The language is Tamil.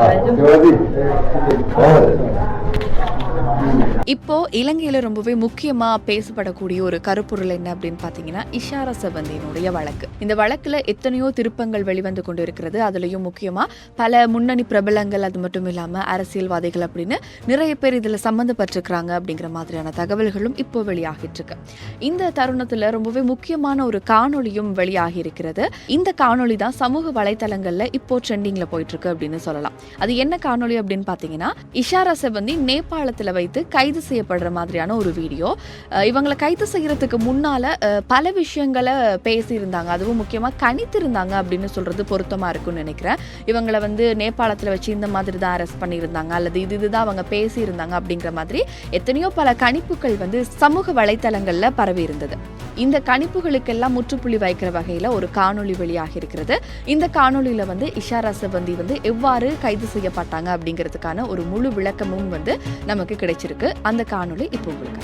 Ah, ah, இப்போ இலங்கையில ரொம்பவே முக்கியமா பேசப்படக்கூடிய ஒரு கருப்பொருள் என்ன அப்படின்னு பாத்தீங்கன்னா இஷாரா செவந்தியினுடைய வழக்கு. இந்த வழக்குல எத்தனையோ திருப்பங்கள் வெளிவந்து கொண்டு இருக்கிறது அதுலயும் முக்கியமா பல முன்னணி பிரபலங்கள் அது மட்டும் இல்லாம அரசியல்வாதிகள் அப்படின்னு நிறைய பேர் இதுல சம்மந்தப்பட்டிருக்கிறாங்க அப்படிங்கிற மாதிரியான தகவல்களும் இப்போ வெளியாகிட்டு இருக்கு. இந்த தருணத்துல ரொம்பவே முக்கியமான ஒரு காணொளியும் வெளியாகி இருக்கிறது இந்த காணொளி தான் சமூக வலைதளங்கள்ல இப்போ ட்ரெண்டிங்ல போயிட்டு இருக்கு அப்படின்னு சொல்லலாம். அது என்ன காணொளி அப்படின்னு பாத்தீங்கன்னா இஷாரா செவந்தி நேபாளத்துல வைத்து கைது செய்யப்படுற மாதிரியான ஒரு வீடியோ. இவங்களை கைது செய்யறதுக்கு முன்னால பல விஷயங்களை பேசியிருந்தாங்க. அதுவும் முக்கியமாக கணித்திருந்தாங்க அப்படின்னு சொல்றது பொருத்தமா இருக்கும்னு நினைக்கிறேன். இவங்களை வந்து நேபாளத்தில் வச்சு இந்த மாதிரி தான் அரெஸ்ட் பண்ணியிருந்தாங்க. அல்லது இது இதுதான் அவங்க பேசியிருந்தாங்க அப்படிங்கிற மாதிரி எத்தனையோ பல கணிப்புகள் வந்து சமூக வலைத்தளங்களில் பரவி இருந்தது இந்த கணிப்புகளுக்கெல்லாம் முற்றுப்புள்ளி வைக்கிற வகையில் ஒரு காணொளி வெளியாக இருக்கிறது இந்த காணொளியில வந்து இஷாரா சிவந்தி வந்து எவ்வாறு கைது செய்யப்பட்டாங்க அப்படிங்கிறதுக்கான ஒரு முழு விளக்கமும் வந்து நமக்கு கிடைச்சிருக்கு அந்த காணொளி இப்போ உங்களுக்கு